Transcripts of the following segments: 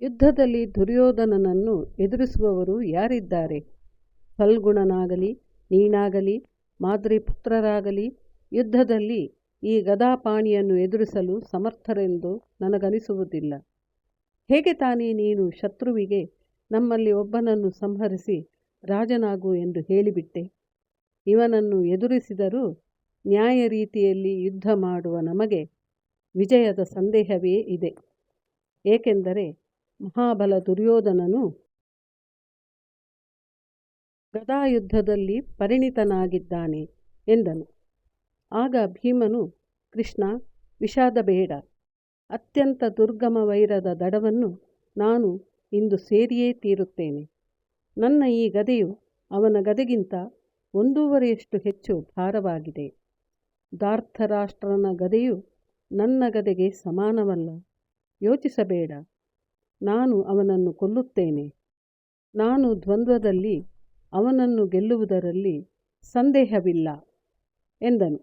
ಯುದ್ಧದಲ್ಲಿ ದುರ್ಯೋಧನನನ್ನು ಎದುರಿಸುವವರು ಯಾರಿದ್ದಾರೆ? ಫಲ್ಗುಣನಾಗಲಿ, ನೀನಾಗಲಿ, ಮಾದ್ರಿಪುತ್ರರಾಗಲಿ, ಯುದ್ಧದಲ್ಲಿ ಈ ಗದಾಪಾಣಿಯನ್ನು ಎದುರಿಸಲು ಸಮರ್ಥರೆಂದು ನನಗನಿಸುವುದಿಲ್ಲ. ಹೇಗೆ ತಾನೇ ನೀನು ಶತ್ರುವಿಗೆ ನಮ್ಮಲ್ಲಿ ಒಬ್ಬನನ್ನು ಸಂಹರಿಸಿ ರಾಜನಾಗು ಎಂದು ಹೇಳಿಬಿಟ್ಟೆ? ಇವನನ್ನು ಎದುರಿಸಿದರೂ ನ್ಯಾಯ ರೀತಿಯಲ್ಲಿ ಯುದ್ಧ ಮಾಡುವ ನಮಗೆ ವಿಜಯದ ಸಂದೇಹವೇ ಇದೆ. ಏಕೆಂದರೆ ಮಹಾಬಲ ದುರ್ಯೋಧನನು ಗದಾಯುದ್ಧದಲ್ಲಿ ಪರಿಣಿತನಾಗಿದ್ದಾನೆ ಎಂದನು. ಆಗ ಭೀಮನು, ಕೃಷ್ಣ, ವಿಷಾದ ಬೇಡ. ಅತ್ಯಂತ ದುರ್ಗಮ ವೈರದ ದಡವನ್ನು ನಾನು ಇಂದು ಸೇರಿಯೇ ತೀರುತ್ತೇನೆ. ನನ್ನ ಈ ಗದೆಯು ಅವನ ಗದೆಗಿಂತ ಒಂದೂವರೆಯಷ್ಟು ಹೆಚ್ಚು ಭಾರವಾಗಿದೆ. ದಾರ್ಥರಾಷ್ಟ್ರನ ಗದೆಯು ನನ್ನ ಗದೆಗೆ ಸಮಾನವಲ್ಲ. ಯೋಚಿಸಬೇಡ. ನಾನು ಅವನನ್ನು ಕೊಲ್ಲುತ್ತೇನೆ. ನಾನು ದ್ವಂದ್ವದಲ್ಲಿ ಅವನನ್ನು ಗೆಲ್ಲುವುದರಲ್ಲಿ ಸಂದೇಹವಿಲ್ಲ, ಎಂದನು.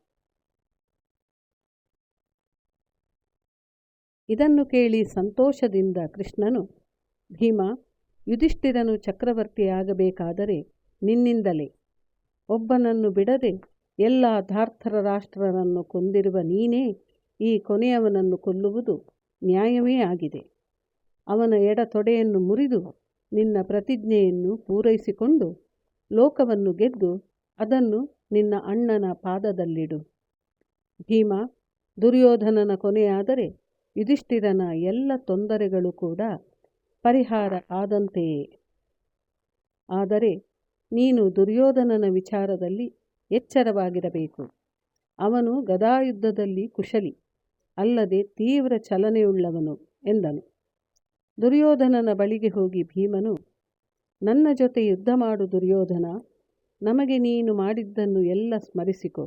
ಇದನ್ನು ಕೇಳಿ ಸಂತೋಷದಿಂದ ಕೃಷ್ಣನು, ಭೀಮ, ಯುಧಿಷ್ಠಿರನು ಚಕ್ರವರ್ತಿಯಾಗಬೇಕಾದರೆ ನಿನ್ನಿಂದಲೇ. ಒಬ್ಬನನ್ನು ಬಿಡದೆ ಎಲ್ಲ ಧಾರ್ಥರ ರಾಷ್ಟ್ರರನ್ನು ಕೊಂದಿರುವ ನೀನೇ ಈ ಕೊನೆಯವನನ್ನು ಕೊಲ್ಲುವುದು ನ್ಯಾಯವೇ ಆಗಿದೆ. ಅವನ ಎಡ ತೊಡೆಯನ್ನು ಮುರಿದು ನಿನ್ನ ಪ್ರತಿಜ್ಞೆಯನ್ನು ಪೂರೈಸಿಕೊಂಡು ಲೋಕವನ್ನು ಗೆದ್ದು ಅದನ್ನು ನಿನ್ನ ಅಣ್ಣನ ಪಾದದಲ್ಲಿಡು. ಭೀಮ, ದುರ್ಯೋಧನನ ಕೊನೆಯಾದರೆ ಯುಧಿಷ್ಠಿರನ ಎಲ್ಲ ತೊಂದರೆಗಳು ಕೂಡ ಪರಿಹಾರ ಆದಂತೆಯೇ. ಆದರೆ ನೀನು ದುರ್ಯೋಧನನ ವಿಚಾರದಲ್ಲಿ ಎಚ್ಚರವಾಗಿರಬೇಕು. ಅವನು ಗದಾಯುದ್ಧದಲ್ಲಿ ಕುಶಲಿ, ಅಲ್ಲದೆ ತೀವ್ರ ಚಲನೆಯುಳ್ಳವನು ಎಂದನು. ದುರ್ಯೋಧನನ ಬಳಿಗೆ ಹೋಗಿ ಭೀಮನು, ನನ್ನ ಜೊತೆ ಯುದ್ಧ ಮಾಡು ದುರ್ಯೋಧನ, ನಮಗೆ ನೀನು ಮಾಡಿದ್ದನ್ನು ಎಲ್ಲ ಸ್ಮರಿಸಿಕೊ.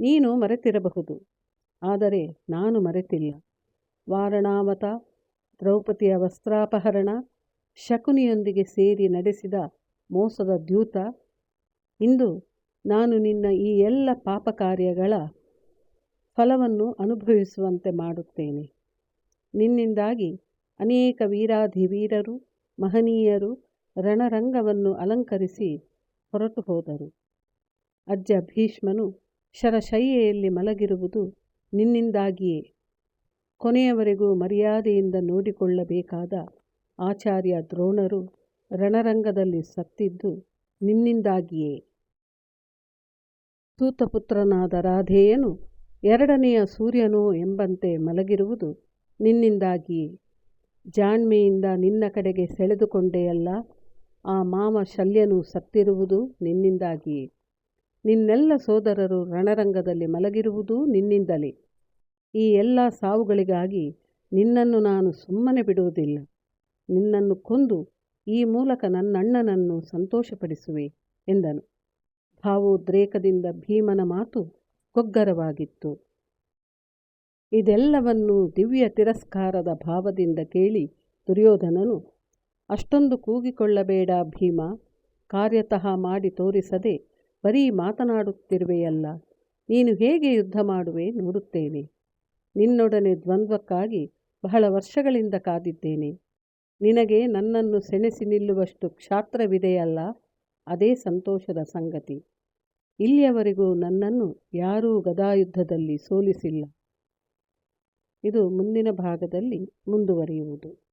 ನೀನು ಮರೆತಿರಬಹುದು, ಆದರೆ ನಾನು ಮರೆತಿಲ್ಲ. ವಾರಣಾವತ, ದ್ರೌಪದಿಯ ವಸ್ತ್ರಾಪಹರಣ, ಶಕುನಿಯೊಂದಿಗೆ ಸೇರಿ ನಡೆಸಿದ ಮೋಸದ ದ್ಯೂತ, ಇಂದು ನಾನು ನಿನ್ನ ಈ ಎಲ್ಲ ಪಾಪ ಕಾರ್ಯಗಳ ಫಲವನ್ನು ಅನುಭವಿಸುವಂತೆ ಮಾಡುತ್ತೇನೆ. ನಿನ್ನಿಂದಾಗಿ ಅನೇಕ ವೀರಾಧಿವೀರರು, ಮಹನೀಯರು ರಣರಂಗವನ್ನು ಅಲಂಕರಿಸಿ ಹೊರಟು ಹೋದರು. ಅಜ್ಜ ಭೀಷ್ಮನು ಶರಶಯ್ಯೆಯಲ್ಲಿ ಮಲಗಿರುವುದು ನಿನ್ನಿಂದಾಗಿಯೇ. ಕೊನೆಯವರೆಗೂ ಮರ್ಯಾದೆಯಿಂದ ನೋಡಿಕೊಳ್ಳಬೇಕಾದ ಆಚಾರ್ಯ ದ್ರೋಣರು ರಣರಂಗದಲ್ಲಿ ಸತ್ತಿದ್ದು ನಿನ್ನಿಂದಾಗಿಯೇ. ಸೂತಪುತ್ರನಾದ ರಾಧೇಯನು ಎರಡನೆಯ ಸೂರ್ಯನೋ ಎಂಬಂತೆ ಮಲಗಿರುವುದು ನಿನ್ನಿಂದಾಗಿಯೇ. ಜಾಣ್ಮೆಯಿಂದ ನಿನ್ನ ಕಡೆಗೆ ಸೆಳೆದುಕೊಂಡೆಯಲ್ಲ ಆ ಮಾಮ ಶಲ್ಯನು ಸತ್ತಿರುವುದು ನಿನ್ನಿಂದಾಗಿಯೇ ನಿನ್ನೆಲ್ಲ ಸೋದರರು ರಣರಂಗದಲ್ಲಿ ಮಲಗಿರುವುದೂ ನಿನ್ನಿಂದಲೇ. ಈ ಎಲ್ಲ ಸಾವುಗಳಿಗಾಗಿ ನಿನ್ನನ್ನು ನಾನು ಸುಮ್ಮನೆ ಬಿಡುವುದಿಲ್ಲ. ನಿನ್ನನ್ನು ಕೊಂದು ಈ ಮೂಲಕ ನನ್ನಣ್ಣನನ್ನು ಸಂತೋಷಪಡಿಸುವೆ ಎಂದನು. ಭಾವೋದ್ರೇಕದಿಂದ ಭೀಮನ ಮಾತು ಗೊಗ್ಗರವಾಗಿತ್ತು. ಇದೆಲ್ಲವನ್ನು ದಿವ್ಯ ತಿರಸ್ಕಾರದ ಭಾವದಿಂದ ಕೇಳಿ ದುರ್ಯೋಧನನು, ಅಷ್ಟೊಂದು ಕೂಗಿಕೊಳ್ಳಬೇಡ ಭೀಮ, ಕಾರ್ಯತಃ ಮಾಡಿ ತೋರಿಸದೆ ಬರೀ ಮಾತನಾಡುತ್ತಿರುವೆಯಲ್ಲ, ನೀನು ಹೇಗೆ ಯುದ್ಧ ಮಾಡುವೆ ನೋಡುತ್ತೇನೆ. ನಿನ್ನೊಡನೆ ದ್ವಂದ್ವಕ್ಕಾಗಿ ಬಹಳ ವರ್ಷಗಳಿಂದ ಕಾದಿದ್ದೇನೆ. ನಿನಗೆ ನನ್ನನ್ನು ಸೆಣಸಿ ನಿಲ್ಲುವಷ್ಟು ಕ್ಷಾತ್ರವಿದೆಯಲ್ಲ, ಅದೇ ಸಂತೋಷದ ಸಂಗತಿ. ಇಲ್ಲಿಯವರೆಗೂ ನನ್ನನ್ನು ಯಾರೂ ಗದಾಯುದ್ಧದಲ್ಲಿ ಸೋಲಿಸಿಲ್ಲ. ಇದು ಮುಂದಿನ ಭಾಗದಲ್ಲಿ ಮುಂದುವರಿಯುವುದು.